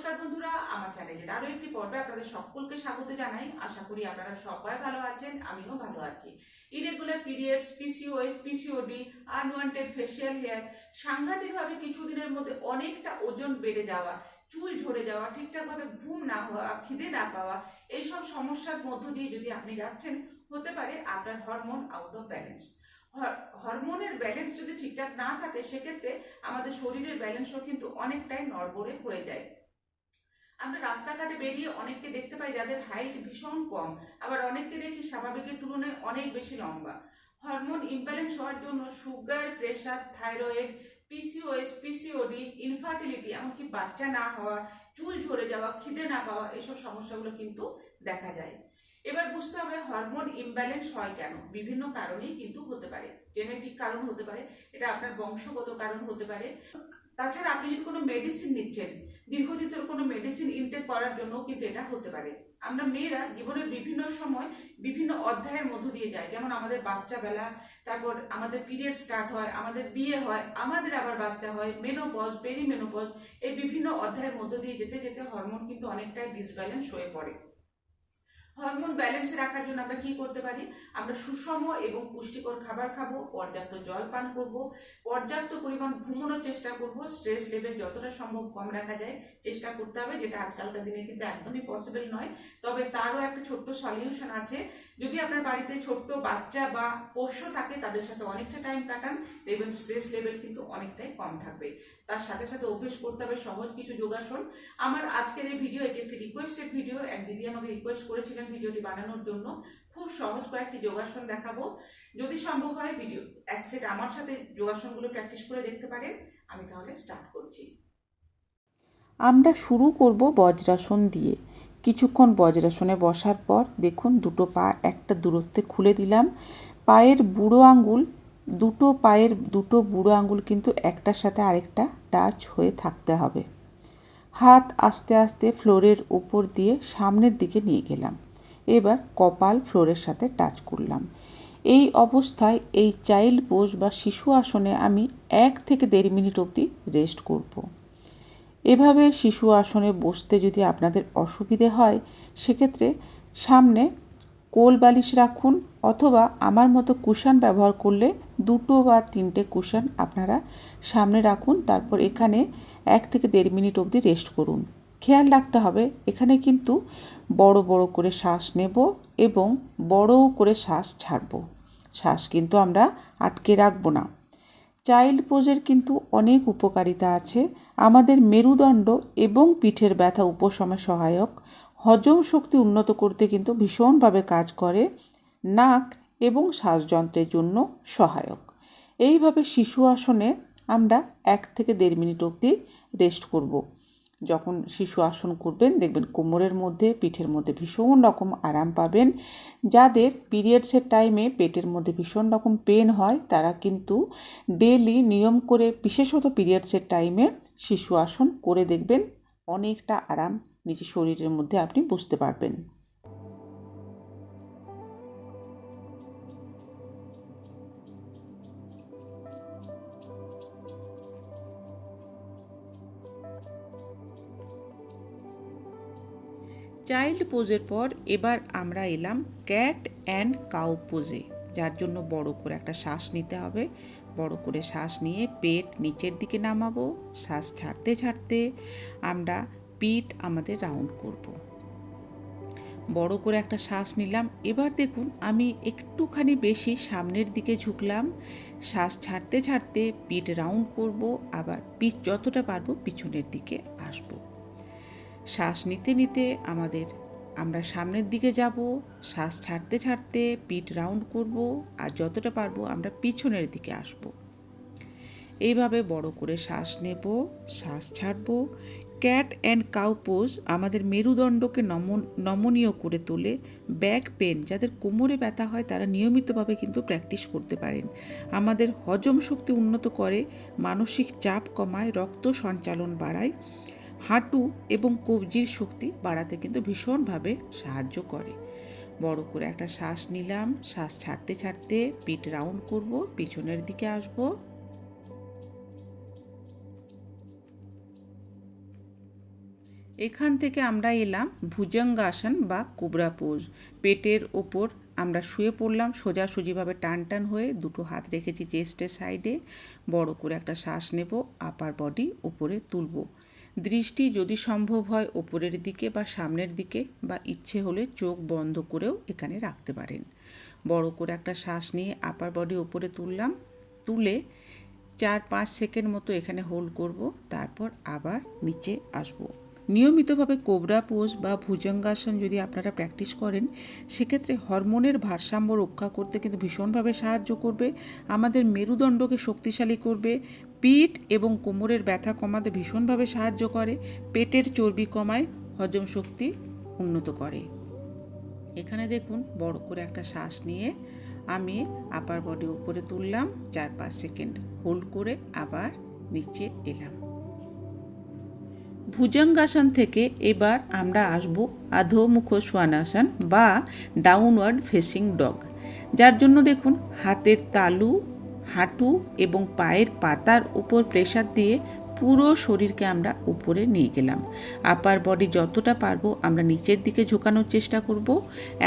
নমস্কার বন্ধুরা, আমার চ্যানেলের আরও একটি পর্বে আপনাদের সকলকে স্বাগত জানাই। আশা করি আপনারা সবাই ভালো আছেন, আমিও ভালো আছি। Irregular periods PCOS PCOD unwanted facial hair সাংঘাতিকভাবে কিছুদিনের মধ্যে অনেকটা ওজন বেড়ে যাওয়া, চুল ঝরে যাওয়া, ঠিকঠাকভাবে ঘুম না হওয়া, খিদে না পাওয়া, এইসব সমস্যার মধ্য দিয়ে যদি আপনি যাচ্ছেন, হতে পারে আপনার হরমোন আউট অফ ব্যালেন্স হরমোনের ব্যালেন্স যদি ঠিকঠাক না থাকে, সেক্ষেত্রে আমাদের শরীরের ব্যালেন্সও কিন্তু অনেকটাই নড়বড়ে হয়ে যায়। আমরা রাস্তাঘাটে বেরিয়ে অনেককে দেখতে পাই যাদের হাইট ভীষণ কম, আবার অনেককে দেখি স্বাভাবিকের তুলনায় অনেক বেশি লম্বা। হরমোন ইমব্যালেন্স হওয়ার জন্য sugar pressure thyroid PCOS PCOD infertility এমনকি বাচ্চা না হওয়া, চুল ঝরে যাওয়া, খিদে না পাওয়া, এসব সমস্যাগুলো কিন্তু দেখা যায়। এবার বুঝতে হবে হরমোন ইমব্যালেন্স হয় কেন। বিভিন্ন কারণেই কিন্তু হতে পারে। জেনেটিক কারণ হতে পারে, এটা আপনার বংশগত কারণ হতে পারে। তাছাড়া আপনি যদি কোনো মেডিসিন নিচ্ছেন দীর্ঘদিন কোনো মেডিসিন ইনটেক করার জন্য কিন্তু এটা হতে পারে। আমরা মেয়েরা জীবনের বিভিন্ন সময় বিভিন্ন অধ্যায়ের মধ্য দিয়ে যায় যেমন আমাদের বাচ্চা বেলা, তারপর আমাদের পিরিয়ড স্টার্ট হয়, আমাদের বিয়ে হয়, আমাদের আবার বাচ্চা হয় মেনোপজ পেরিমেনোপজ এই বিভিন্ন অধ্যায়ের মধ্য দিয়ে যেতে যেতে হরমোন কিন্তু অনেকটাই ডিসব্যালেন্স হয়ে পড়ে। হরমোন ব্যালেন্সে রাখার জন্য আমরা কি করতে পারি? আমরা সুষম এবং পুষ্টিকর খাবার খাব, পর্যাপ্ত জল পান করব, পর্যাপ্ত পরিমাণ ঘুমানোর চেষ্টা করব। স্ট্রেস লেভেল যতটা সম্ভব কম রাখা যায়, চেষ্টা করতে হবে, যেটা আজকালকার দিনে কিন্তু একদমই পসিবল নয়। তবে তারও একটা ছোট্ট সলিউশন আছে যদি আপনার বাড়িতে ছোট্ট বাচ্চা বা পোষ্য থাকে, তাদের সাথে অনেকটা টাইম কাটান, দেখবেন স্ট্রেস লেভেল কিন্তু অনেকটাই কম থাকবে। তার সাথে সাথে অভ্যেস করতে হবে, সহজ কিছু যোগাসন। আমার আজকের এই ভিডিও এটি একটি রিকোয়েস্টেড ভিডিও এক দিদি আমাকে রিকোয়েস্ট করেছিলেন ভিডিওটি বানানোর জন্য। খুব সহজ কয়েকটি যোগাসন দেখাবো। যদি সম্ভব হয় ভিডিও এক সেট আমার সাথে যোগাসনগুলো প্র্যাকটিস করে দেখতে পারেন। আমি তাহলে স্টার্ট করছি। আমরা শুরু করব বজ্রাসন দিয়ে। কিছুক্ষণ বজ্রাসনে বসার পর দেখুন দুটো পা একটা দূরত্বে খুলে দিলাম। পায়ের বুড়ো আঙ্গুল, দুটো পায়ের দুটো বুড়ো আঙ্গুল কিন্তু একটার সাথে আরেকটা টাচ হয়ে থাকতে হবে। হাত আস্তে আস্তে ফ্লোরের উপর দিয়ে সামনের দিকে নিয়ে গেলাম। এবার কপাল ফ্লোরের সাথে টাচ করলাম। এই অবস্থায় এই চাইল্ড পোজ বা শিশু আসনে আমি এক থেকে দেড় মিনিট অবধি রেস্ট করব। এভাবে শিশু আসনে বসতে যদি আপনাদের অসুবিধে হয়, সেক্ষেত্রে সামনে কোল বালিশ রাখুন অথবা আমার মতো কুশন ব্যবহার করলে দুটো বা তিনটে কুশন আপনারা সামনে রাখুন, তারপর এখানে এক থেকে দেড় মিনিট অবধি রেস্ট করুন। খেয়াল রাখতে হবে, এখানে কিন্তু বড় বড় করে শ্বাস নেব এবং বড় করে শ্বাস ছাড়ব। শ্বাস কিন্তু আমরা আটকে রাখব না। চাইল্ড পোজের কিন্তু অনেক উপকারিতা আছে। আমাদের মেরুদণ্ড এবং পিঠের ব্যথা উপশমে সহায়ক। হজম শক্তি উন্নত করতে কিন্তু ভীষণভাবে কাজ করে। নাক এবং শ্বাসযন্ত্রের জন্য সহায়ক। এইভাবে শিশু আসনে আমরা এক থেকে দেড় মিনিট অবধি রেস্ট করব। যখন শিশু আসন করবেন, দেখবেন কোমরের মধ্যে, পিঠের মধ্যে ভীষণ রকম আরাম পাবেন। যাদের পিরিয়ডসের টাইমে পেটের মধ্যে ভীষণ রকম পেন হয়, তারা কিন্তু ডেলি নিয়ম করে বিশেষত পিরিয়ডসের টাইমে শিশু আসন করে দেখবেন। অনেকটা আরাম নিজের শরীরের মধ্যে আপনি বুঝতে পারবেন। চাইল্ড পোজের পর এবার আমরা এলাম ক্যাট অ্যান্ড কাউ পোজে, যার জন্য বড় করে একটা শ্বাস নিতে হবে। বড় করে শ্বাস নিয়ে পেট নিচের দিকে নামাবো, শ্বাস ছাড়তে ছাড়তে আমরা পিঠ আমাদের রাউন্ড করব। বড় করে একটা শ্বাস নিলাম। এবার দেখুন, আমি একটুখানি বেশি সামনের দিকে ঝুঁকলাম। শ্বাস ছাড়তে ছাড়তে পিঠ রাউন্ড করব, আবার পিঠ যতটা পারব পিছনের দিকে আসব। শ্বাস নিতে নিতে আমাদের, আমরা সামনের দিকে যাব, শ্বাস ছাড়তে ছাড়তে পিঠ রাউন্ড করব আর যতটা পারব আমরা পিছনের দিকে আসব। এইভাবে বড় করে শ্বাস নেব, শ্বাস ছাড়ব। ক্যাট অ্যান্ড কাউ পোজ আমাদের মেরুদণ্ডকে নমন নমনীয় করে তোলে। ব্যাক পেন, যাদের কোমরে ব্যথা হয় তারা নিয়মিতভাবে কিন্তু প্র্যাকটিস করতে পারেন। আমাদের হজম শক্তি উন্নত করে, মানসিক চাপ কমায়, রক্ত সঞ্চালন বাড়ায়। হাঁটু এবং কবজির শক্তি বাড়াতে কিন্তু ভীষণভাবে সাহায্য করে। বড় করে একটা শ্বাস নিলাম, শ্বাস ছাড়তে ছাড়তে পিঠ রাউন্ড করব, পিছনের দিকে আসব। এখান থেকে আমরা এলাম ভুজঙ্গাসন বা কোবরা পোজ। পেটের ওপর আমরা শুয়ে পড়লাম, সোজাসুজিভাবে টান টান হয়ে দুটো হাত রেখেছি চেস্টের সাইডে। বড় করে একটা শ্বাস নেব, আপার বডি উপরে তুলব। দৃষ্টি যদি সম্ভব হয় ওপরের দিকে বা সামনের দিকে বা ইচ্ছে হলে চোখ বন্ধ করেও এখানে রাখতে পারেন। বড় করে একটা শ্বাস নিয়ে আপার বডি ওপরে তুললাম, তুলে চার পাঁচ সেকেন্ড মতো এখানে হোল্ড করব, তারপর আবার নিচে আসব। নিয়মিতভাবে কোবরা পোজ বা ভুজঙ্গাসন যদি আপনারা প্র্যাকটিস করেন, সেক্ষেত্রে হরমোনের ভারসাম্য রক্ষা করতে কিন্তু ভীষণভাবে সাহায্য করবে, আমাদের মেরুদণ্ডকে শক্তিশালী করবে পিঠ এবং কোমরের ব্যথা কমাতে ভীষণভাবে সাহায্য করে, পেটের চর্বি কমায়, হজম শক্তি উন্নত করে। এখানে দেখুন, বড় করে একটা শ্বাস নিয়ে আমি আপার বডি উপরে তুললাম চার পাঁচ সেকেন্ড হোল্ড করে আবার নিচে এলাম। ভুজঙ্গাসন থেকে এবার আমরা আসব আধোমুখ সোয়ানাসন বা ডাউনওয়ার্ড ফেসিং ডগ যার জন্য দেখুন, হাতের তালু হাঁটু এবং পায়ের পাতার উপর প্রেসার দিয়ে পুরো শরীরকে আমরা উপরে নিয়ে গেলাম। আপার বডি যতটা পারব আমরা নিচের দিকে ঝোকানোর চেষ্টা করব।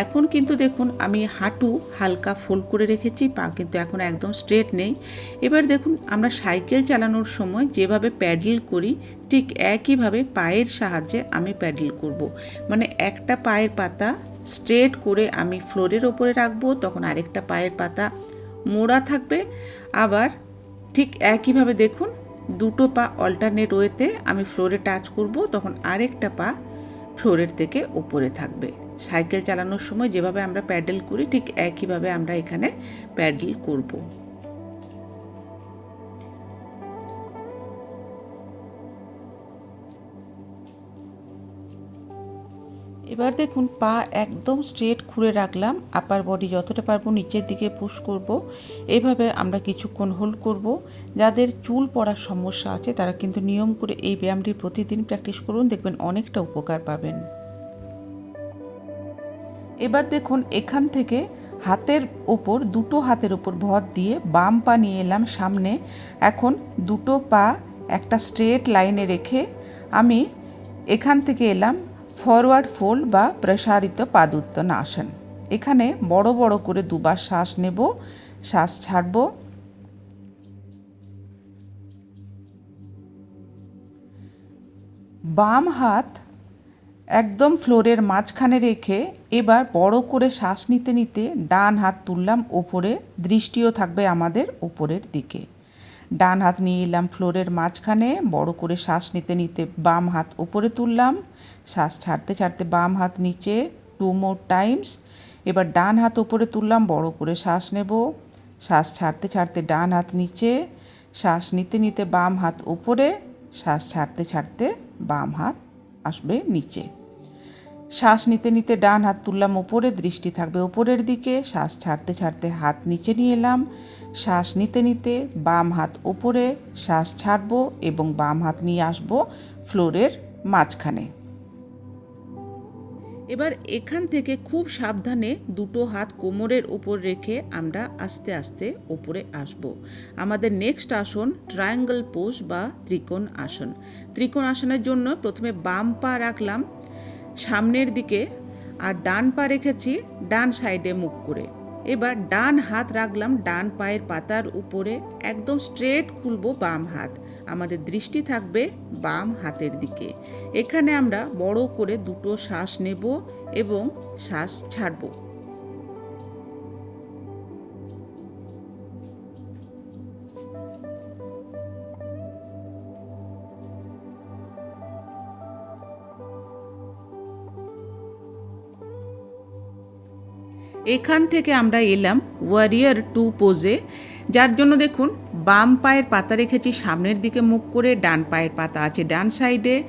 এখন কিন্তু দেখুন আমি হাঁটু হালকা ফোল্ড করে রেখেছি, পা কিন্তু এখন একদম স্ট্রেট নেই। এবার দেখুন আমরা সাইকেল চালানোর সময় যেভাবে প্যাডেল করি, ঠিক একইভাবে পায়ের সাহায্যে আমি প্যাডেল করব। মানে একটা পায়ের পাতা স্ট্রেট করে আমি ফ্লোরের ওপরে রাখব, তখন আরেকটা পায়ের পাতা মোড়া থাকবে। আবার ঠিক একইভাবে দেখুন, দুটো পা অল্টারনেট ওয়েতে আমি ফ্লোরে টাচ করব, তখন আরেকটা পা ফ্লোরের থেকে ওপরে থাকবে। সাইকেল চালানোর সময় যেভাবে আমরা প্যাডেল করি, ঠিক একইভাবে আমরা এখানে প্যাডেল করব। এবার দেখুন পা একদম স্ট্রেট খুলে রাখলাম। আপার বডি যতটা পারব নিচের দিকে পুশ করব। এইভাবে আমরা কিছুক্ষণ হোল্ড করব। যাদের চুল পড়ার সমস্যা আছে, তারা কিন্তু নিয়ম করে এই ব্যায়ামটি প্রতিদিন প্র্যাকটিস করুন। দেখবেন অনেকটা উপকার পাবেন। এবার দেখুন এখান থেকে হাতের ওপর দুটো হাতের ওপর ভর দিয়ে বাম পা নিয়ে এলাম সামনে। এখন দুটো পা একটা স্ট্রেট লাইনে রেখে আমি এখান থেকে এলাম ফরওয়ার্ড ফোল্ড বা প্রসারিত পাদুত্তনাসন এখানে বড় বড় করে দুবার শ্বাস নেব, শ্বাস ছাড়ব। বাম হাত একদম ফ্লোরের মাঝখানে রেখে এবার বড় করে শ্বাস নিতে নিতে ডান হাত তুললাম ওপরে, দৃষ্টিও থাকবে আমাদের ওপরের দিকে। ডান হাত নিয়ে এলাম ফ্লোরের মাঝখানে, বড় করে শ্বাস নিতে নিতে বাম হাত উপরে তুললাম, শ্বাস ছাড়তে ছাড়তে বাম হাত নিচে টু মোর টাইমস এবার ডান হাত উপরে তুললাম, বড় করে শ্বাস নেব, শ্বাস ছাড়তে ছাড়তে ডান হাত নিচে, শ্বাস নিতে নিতে বাম হাত উপরে, শ্বাস ছাড়তে ছাড়তে বাম হাত আসবে নিচে। শ্বাস নিতে নিতে ডান হাত তুললাম ওপরে দৃষ্টি থাকবে ওপরের দিকে, শ্বাস ছাড়তে ছাড়তে হাত নিচে নিয়ে এলাম, শ্বাস নিতে নিতে বাম হাত ওপরে, শ্বাস ছাড়বো এবং বাম হাত নিয়ে আসব ফ্লোরের মাঝখানে। এবার এখান থেকে খুব সাবধানে দুটো হাত কোমরের উপর রেখে আমরা আস্তে আস্তে ওপরে আসব। আমাদের নেক্সট আসন ট্রায়াঙ্গল পোজ বা ত্রিকোণ আসন। ত্রিকোণ আসনের জন্য প্রথমে বাম পা রাখলাম সামনের দিকে আর ডান পা রেখেছি ডান সাইডে মুখ করে। এবার ডান হাত রাখলাম, ডান পায়ের পাতার উপরে একদম স্ট্রেট খুলবো বাম হাত। আমাদের দৃষ্টি থাকবে বাম হাতের দিকে। এখানে আমরা বড় করে দুটো শ্বাস নেব এবং শ্বাস ছাড়বো। এখান থেকে আমরা এলাম ওয়ারিয়ার টু পোজে, যার জন্য দেখুন বাম পায়ের পাতা রেখেছি, সামনের দিকে মুখ করে ডান পায়ের পাতা আছে ডান সাইডে।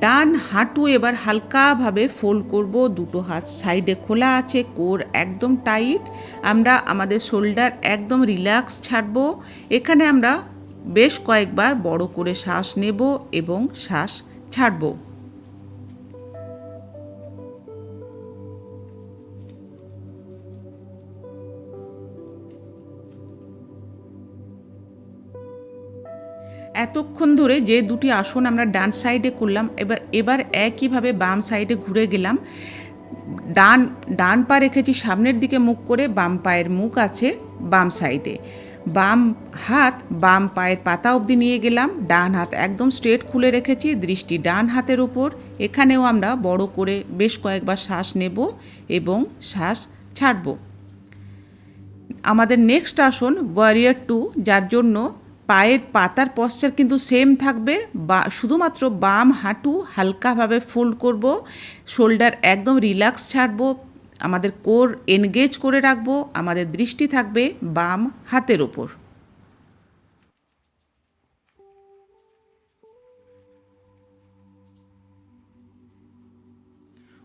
ডান হাঁটু এবার হালকাভাবে ফোল্ড করব, দুটো হাত সাইডে খোলা আছে, কোর একদম টাইট। আমরা আমাদের শোল্ডার একদম রিল্যাক্স ছাড়বো। এখানে আমরা বেশ কয়েকবার বড় করে শ্বাস নেব এবং শ্বাস ছাড়বো। এতক্ষণ ধরে যে দুটি আসন আমরা ডান সাইডে করলাম, এবার এবার একইভাবে বাম সাইডে ঘুরে গেলাম। ডান ডান পা রেখেছি সামনের দিকে মুখ করে, বাম পায়ের মুখ আছে বাম সাইডে। বাম হাত বাম পায়ের পাতা অবধি নিয়ে গেলাম, ডান হাত একদম স্ট্রেট খুলে রেখেছি, দৃষ্টি ডান হাতের ওপর এখানেও আমরা বড় করে বেশ কয়েকবার শ্বাস নেব এবং শ্বাস ছাড়ব। আমাদের নেক্সট আসন ওয়ারিয়ার টু যার জন্য পায়ের পাতার পশ্চার কিন্তু সেম থাকবে। বা শুধুমাত্র বাম হাঁটু হালকাভাবে ফোল্ড করব শোল্ডার একদম রিল্যাক্স ছাড়ব, আমাদের কোর এনগেজ করে রাখব, আমাদের দৃষ্টি থাকবে বাম হাতের ওপর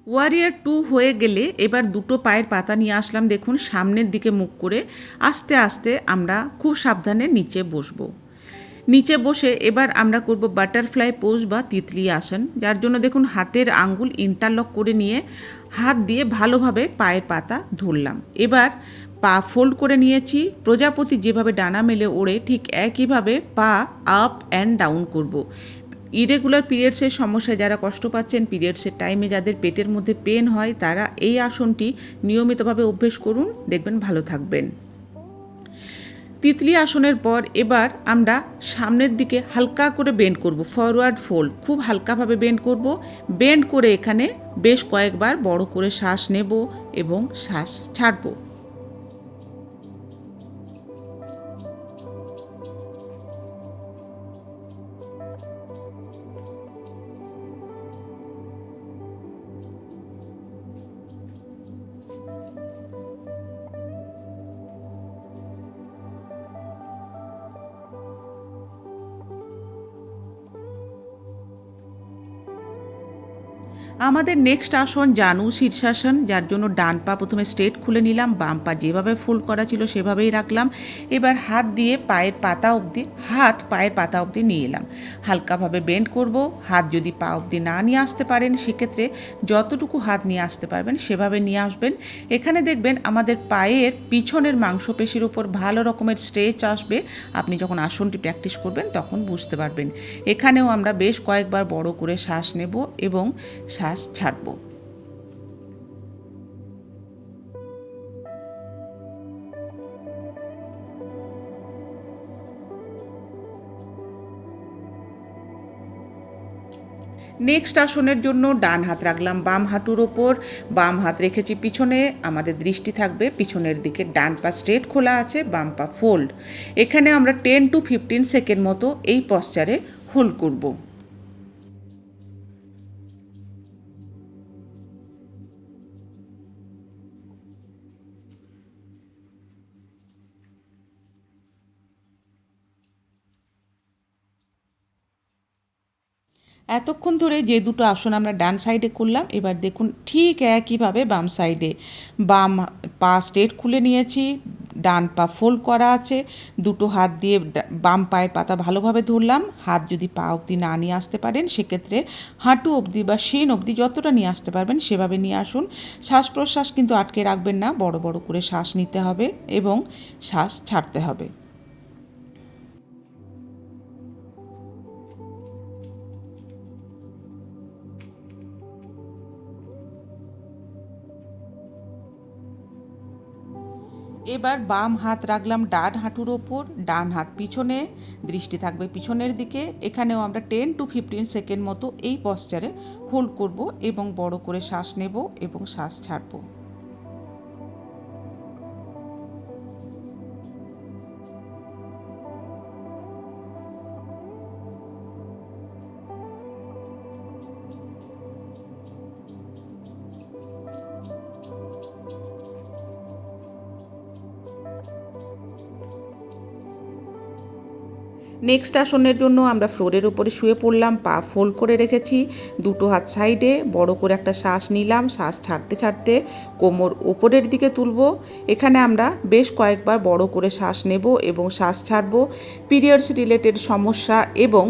ওয়ারিয়ার টু হয়ে গেলে এবার দুটো পায়ের পাতা নিয়ে আসলাম দেখুন, সামনের দিকে মুখ করে। আস্তে আস্তে আমরা খুব সাবধানে নিচে বসবো। নিচে বসে এবার আমরা করব বাটারফ্লাই পোজ বা তিতলি আসন, যার জন্য দেখুন হাতের আঙ্গুল ইন্টারলক করে নিয়ে হাত দিয়ে ভালোভাবে পায়ের পাতা ধরলাম। এবার পা ফোল্ড করে নিয়েছি। প্রজাপতি যেভাবে ডানা মেলে ওড়ে, ঠিক একইভাবে পা আপ অ্যান্ড ডাউন করব। ইরেগুলার পিরিয়ডসের সমস্যায় যারা কষ্ট পাচ্ছেন পিরিয়ডসের টাইমে যাদের পেটের মধ্যে পেন হয়, তারা এই আসনটি নিয়মিতভাবে অভ্যেস করুন। দেখবেন ভালো থাকবেন। তিতলি আসনের পর এবার আমরা সামনের দিকে হালকা করে বেন্ড করব ফরওয়ার্ড ফোল্ড খুব হালকাভাবে বেন্ড করব। বেন্ড করে এখানে বেশ কয়েকবার বড় করে শ্বাস নেব এবং শ্বাস ছাড়বো। আমাদের নেক্সট আসন জানু শীর্ষাসন, যার জন্য ডান পা প্রথমে স্ট্রেট খুলে নিলাম, বাম পা যেভাবে ফোল্ড করা ছিল সেভাবেই রাখলাম। এবার হাত দিয়ে পায়ের পাতা অবধি, হাত পায়ের পাতা অবধি নিয়ে এলাম। হালকাভাবে বেন্ড করব, হাত যদি পা অবধি না নিয়ে আসতে পারেন, সেক্ষেত্রে যতটুকু হাত নিয়ে আসতে পারবেন সেভাবে নিয়ে আসবেন। এখানে দেখবেন আমাদের পায়ের পিছনের মাংসপেশির উপর ভালো রকমের স্ট্রেচ আসবে। আপনি যখন আসনটি প্র্যাকটিস করবেন, তখন বুঝতে পারবেন। এখানেও আমরা বেশ কয়েকবার বড় করে শ্বাস নেব এবং শ্বাস ছাড়ব। নেক্সট আসনের জন্য ডান হাত রাখলাম বাম হাঁটুর ওপর। বাম হাত রেখেছি পিছনে, আমাদের দৃষ্টি থাকবে পিছনের দিকে। ডান পা স্ট্রেট খোলা আছে, বাম পা ফোল্ড এখানে আমরা টেন টু ফিফটিন সেকেন্ড মতো এই পশ্চারে হোল্ড করব। এতক্ষণ ধরে যে দুটো আসন আমরা ডান সাইডে করলাম, এবার দেখুন ঠিক একইভাবে বাম সাইডে। বাম পা স্ট্রেট খুলে নিয়েছি, ডান পা ফোল্ড করা আছে, দুটো হাত দিয়ে বাম পায়ের পাতা ভালোভাবে ধরলাম, হাত যদি পা অবধি না নিয়ে আসতে পারেন, সেক্ষেত্রে হাঁটু অবধি বা শিন অবধি যতটা নিয়ে আসতে পারবেন, সেভাবে নিয়ে আসুন। শ্বাস প্রশ্বাস কিন্তু আটকে রাখবেন না, বড় বড় করে শ্বাস নিতে হবে এবং শ্বাস ছাড়তে হবে। এবার বাম হাত রাখলাম ডান হাঁটুর ওপর, ডান হাত পিছনে, দৃষ্টি থাকবে পিছনের দিকে। এখানেও আমরা টেন টু ফিফটিন সেকেন্ড মতো এই পশ্চারে হোল্ড করব এবং বড় করে শ্বাস নেব এবং শ্বাস ছাড়বো। নেক্সট আসনের জন্য আমরা ফ্লোরের উপরে শুয়ে পড়লাম, পা ফোল্ড করে রেখেছি। দুটো হাত সাইডে বড় করে একটা শ্বাস নিলাম। শ্বাস ছাড়তে ছাড়তে কোমর ওপরের দিকে তুলব। এখানে আমরা বেশ কয়েকবার বড় করে শ্বাস নেব এবং শ্বাস ছাড়ব। পিরিয়ডস রিলেটেড সমস্যা এবং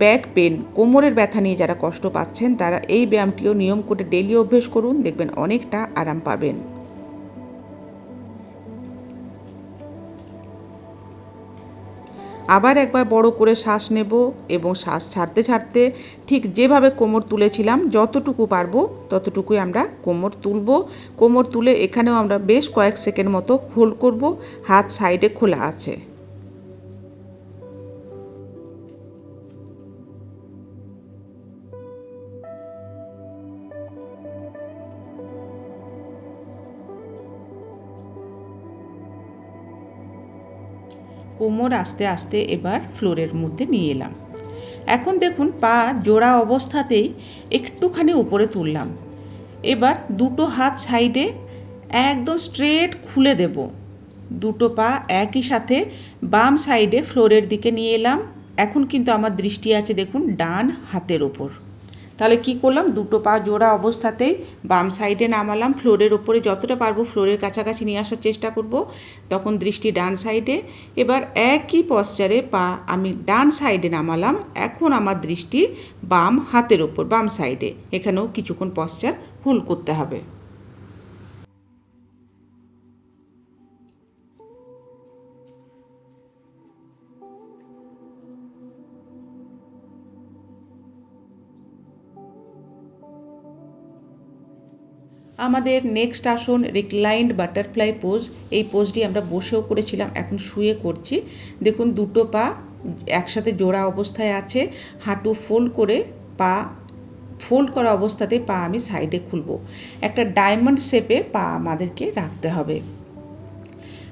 ব্যাক পেন কোমরের ব্যথা নিয়ে যারা কষ্ট পাচ্ছেন, তারা এই ব্যায়ামটিও নিয়ম করে ডেলি অভ্যেস করুন। দেখবেন অনেকটা আরাম পাবেন। আবার একবার বড় করে শ্বাস নেব এবং শ্বাস ছাড়তে ছাড়তে ঠিক যেভাবে কোমর তুলেছিলাম, যতটুকু পারব ততটুকুই আমরা কোমর তুলব। কোমর তুলে এখানেও আমরা বেশ কয়েক সেকেন্ড মতো হোল্ড করব। হাত সাইডে খোলা আছে। কোমর আস্তে আস্তে এবার ফ্লোরের মধ্যে নিয়ে এলাম। এখন দেখুন পা জোড়া অবস্থাতেই একটুখানি উপরে তুললাম। এবার দুটো হাত সাইডে একদম স্ট্রেট খুলে দেব। দুটো পা একই সাথে বাম সাইডে ফ্লোরের দিকে নিয়ে এলাম। এখন কিন্তু আমার দৃষ্টি আছে দেখুন ডান হাতের ওপর। তাহলে কি করলাম? দুটো পা জোড়া অবস্থাতেই বাম সাইডে নামালাম। ফ্লোরের ওপরে যতটা পারব ফ্লোরের কাছাকাছি নিয়ে আসার চেষ্টা করব। তখন দৃষ্টি ডান সাইডে এবার একই পশ্চারে পা আমি ডান সাইডে নামালাম। এখন আমার দৃষ্টি বাম হাতের ওপর বাম সাইডে এখানেও কিছুক্ষণ পশ্চার ভুল করতে হবে। আমাদের নেক্সট আসন রিক্লাইন্ড বাটারফ্লাই পোজ এই পোজটি আমরা বসেও করেছিলাম, এখন শুয়ে করছি। দেখুন, দুটো পা একসাথে জোড়া অবস্থায় আছে। হাঁটু ফোল্ড করে পা ফোল্ড করা অবস্থাতে পা আমি সাইডে খুলব। একটা ডায়মন্ড শেপে পা আমাদেরকে রাখতে হবে।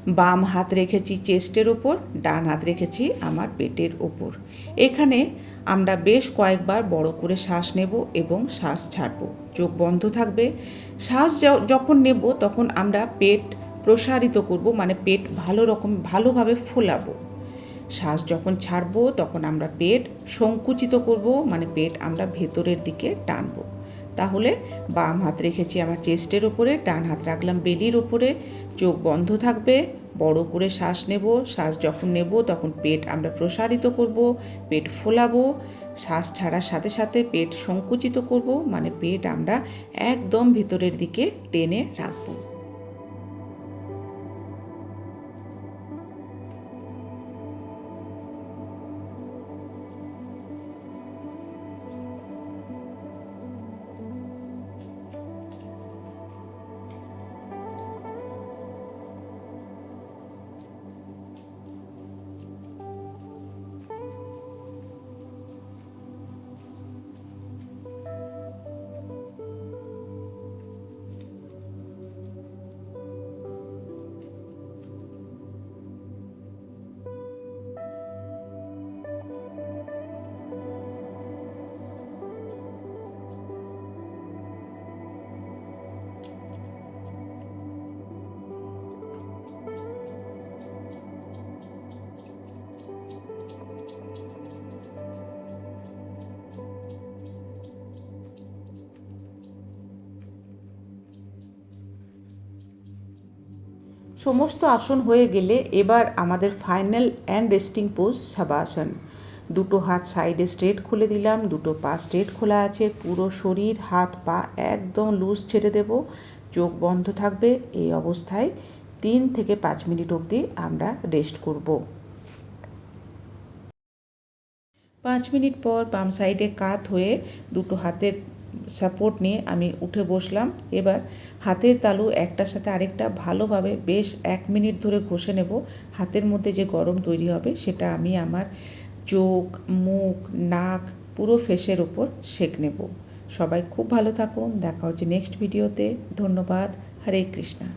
বাম হাত রেখেছি চেস্টের ওপর ডান হাত রেখেছি আমার পেটের ওপর এখানে আমরা বেশ কয়েকবার বড় করে শ্বাস নেব এবং শ্বাস ছাড়ব। চোখ বন্ধ থাকবে। শ্বাস যখন নেব তখন আমরা পেট প্রসারিত করব মানে পেট ভালো রকম, ভালোভাবে ফোলাবো। শ্বাস যখন ছাড়বো তখন আমরা পেট সংকুচিত করব মানে পেট আমরা ভেতরের দিকে টানবো। তাহলে বাম হাত রেখেছি আমার চেস্টের ওপরে ডান হাত রাখলাম বেলির ওপরে চোখ বন্ধ থাকবে বড় করে শ্বাস নেব, শ্বাস যখন নেব তখন পেট আমরা প্রসারিত করব, পেট ফোলাবো, শ্বাস ছাড়ার সাথে সাথে পেট সংকুচিত করব মানে পেট আমরা একদম ভিতরের দিকে টেনে রাখব। সমস্ত আসন হয়ে গেলে এবার আমাদের final and resting pose shavasana. দুটো হাত সাইডে স্ট্রেট খুলে দিলাম, দুটো পা স্ট্রেট খোলা আছে, পুরো শরীর, হাত, পা একদম লুজ ছেড়ে দেব। চোখ বন্ধ থাকবে, এই অবস্থায় তিন থেকে পাঁচ মিনিট অবধি আমরা রেস্ট করব। পাঁচ মিনিট পর বাম সাইডে কাত হয়ে দুটো হাতের সাপোর্ট নিয়ে আমি উঠে বসলাম। এবার হাতের তালু একটার সাথে আরেকটা ভালোভাবে বেশ এক মিনিট ধরে ঘষে নেব। হাতের মধ্যে যে গরম তৈরি হবে সেটা আমি আমার চোখ, মুখ, নাক পুরো ফেসের ওপর সেঁক নেব। সবাই খুব ভালো থাকুন। দেখা হচ্ছে নেক্সট ভিডিওতে ধন্যবাদ। হরে কৃষ্ণা।